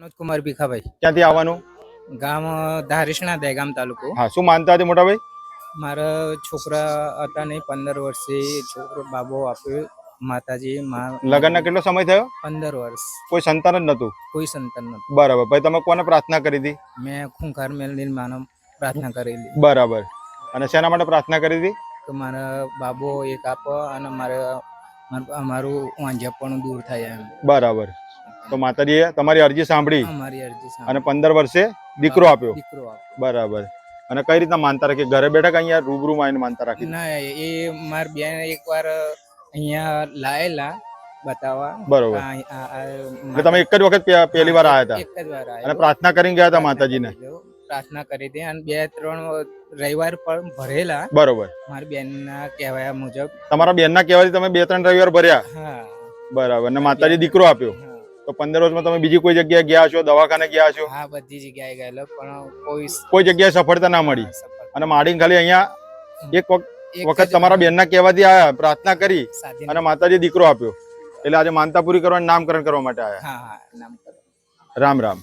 વિનોદ કુમાર ભીખાભાઈ ક્યાંથી આવવાનું? ગામ ધારીસણા દહેગામ તાલુકો. હા શું માનતા હતી મોટા ભાઈ? મારા છોકરા હતા નહીં પંદર વર્ષે છોકરો બાબો આપ્યો માતાજી લગ્નના કેટલો સમય થયો? પંદર વર્ષ. કોઈ સંતાન જ નતું કોઈ સંતાન નતું બરાબર ભાઈ તમે કોને પ્રાર્થના કરી હતી? મેં ખૂંખાર મેલની માનો પ્રાર્થના કરેલી બરાબર. અને શેના માટે પ્રાર્થના કરી હતી? કે મારા બાબો એક આપો અને મારે મારું વાંઝાપણું દૂર થાય એમ. બરાબર. તો માતાજીએ તમારી અરજી સાંભળી અમારી અરજી સામે. અને પંદર વર્ષે દીકરો આપ્યો. દીકરો આપ્યો. બરાબર. અને કઈ રીતના માનતા રાખી? ઘરે બેઠા કે અહીંયા રૂબરૂમાં આવીને માનતા રાખી? ના એ માર બેન એકવાર અહીંયા લાયેલા બતાવવા. બરોબર. તમે એક જ વખત પહેલી વાર આવ્યા હતા? એક જ વાર અને પ્રાર્થના કરીને ગયા હતા માતાજી માતાજીને? પ્રાર્થના કરી હતી અને બે ત્રણ રવિવાર પણ ભરેલા. બરોબર. મારી બેનના કહેવાયા મુજબ. તમારા બેનના કહેવાથી તમે બે ત્રણ રવિવાર ભર્યા? હા. બરાબર. અને માતાજી દીકરો આપ્યો. તો પંદર વર્ષમાં તમે બીજી કોઈ જગ્યાએ ગયા છો દવાખાને ગયા છો? હા બધી જગ્યાએ ગયેલો પણ કોઈ કોઈ જગ્યાએ સફળતા ના મળી? અને માડીને ખાલી અહીંયા એક વખત તમારા બેનના કહેવાથી આયા પ્રાર્થના કરી અને માતાજી દીકરો આપ્યો. એટલે આજે માનતા પૂરી કરવાનું નામકરણ કરવા માટે કરો રામ રામ.